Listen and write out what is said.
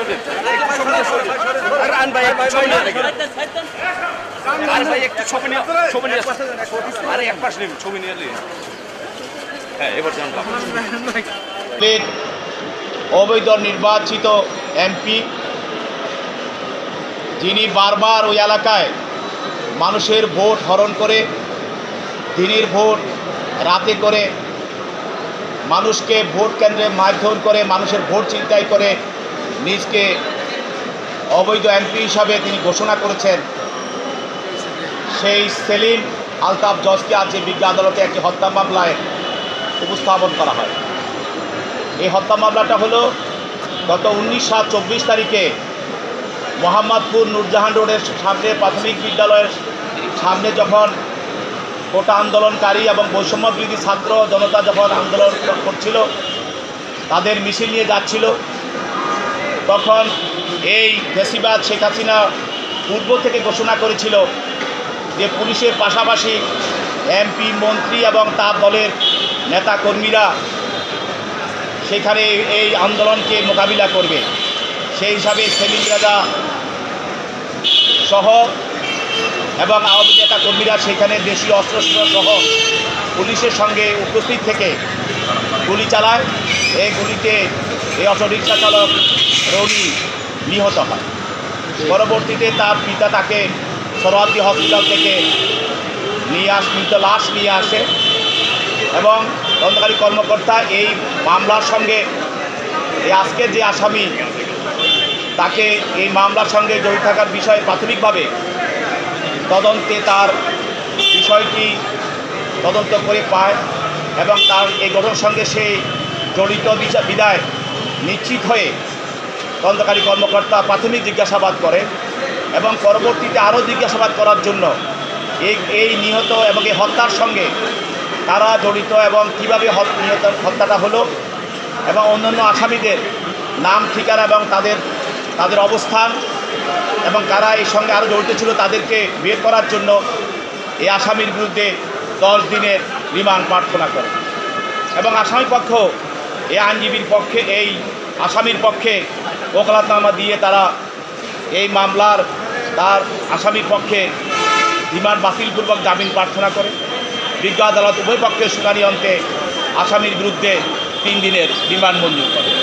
Absolutely. ভাই নিয়ে ভাই, একটু ছবি ছবি আরে এক পাশ নিন ছবি নিয়ে হ্যাঁ এবার জানলাম। অবৈধ নির্বাচিত এমপি, যিনি বারবার ওই এলাকায় মানুষের ভোট হরণ করে, দিনের ভোট, রাতে করে, মানুষকে ভোট কেন্দ্রে মারধর করে, মানুষের ভোট চিন্তাই করে, নিজকে অবৈধ এমপি হিসাবে তিনি ঘোষণা করেছেন। সেই সেলিম আলতাফ জজকে আজ যে বিজ্ঞ আদালতে একটি হত্যা মামলায় উপস্থাপন করা হয়। এই হত্যা মামলাটা হলো গত উনিশ সাত চব্বিশ তারিখে মোহাম্মদপুর নূরজাহান রোডের সামনে প্রাথমিক বিদ্যালয়ের সামনে যখন কোটা আন্দোলনকারী এবং বৈষম্য ছাত্র জনতা যখন আন্দোলন করছিল, তাদের মিছিল নিয়ে যাচ্ছিল তখন এই ফেসিবাদ শেখ হাসিনা পূর্ব থেকে ঘোষণা করেছিল যে পুলিশের পাশাপাশি এমপি, মন্ত্রী এবং তার দলের নেতাকর্মীরা সেখানে এই আন্দোলনকে মোকাবিলা করবে। সেই হিসাবে সেলিম রাজা সহ এবং আওয়ামী নেতা কর্মীরা সেখানে দেশীয় অস্ত্রশস্ত্র সহ পুলিশের সঙ্গে উপস্থিত থেকে গুলি চালায়। এই গুলিতে এই অটোরিকশা চালক রনি নিহত হয়। পরবর্তীতে তার পিতা তাকে সরহাদি হসপিটাল থেকে নিয়ে আস মৃত লাশ নিয়ে আসে এবং তদন্তকারী কর্মকর্তা এই মামলার সঙ্গে এই আজকে যে আসামি, তাকে এই মামলার সঙ্গে জড়িত থাকার বিষয়ে প্রাথমিকভাবে তদন্তে তার বিষয়টি তদন্ত করে পায় এবং তার এই ঘটনার সঙ্গে সে জড়িত বিদায় নিশ্চিত হয়ে তদন্তকারী কর্মকর্তা প্রাথমিক জিজ্ঞাসাবাদ করে এবং পরবর্তীতে আরও জিজ্ঞাসাবাদ করার জন্য এই এই নিহত এবং এই হত্যার সঙ্গে তারা জড়িত এবং কীভাবে হত- নিহত, হত্যাটা হলো এবং অন্যান্য আসামিদের নাম, ঠিকানা এবং তাদের তাদের অবস্থান এবং কারা এর সঙ্গে আরও জড়িত ছিল তাদেরকে বের করার জন্য এই আসামির বিরুদ্ধে দশ দিনের রিমান্ড প্রার্থনা করে। এবং আসামি পক্ষ এই আইনজীবীর পক্ষে, এই আসামির পক্ষে ওকলাতনামা দিয়ে তারা এই মামলার, তার আসামির পক্ষে রিমান্ড বাতিলপূর্বক জামিন প্রার্থনা করে। বিজ্ঞ আদালত উভয় পক্ষের শুনানি অন্তে আসামির বিরুদ্ধে তিন দিনের রিমান্ড মঞ্জুর করে।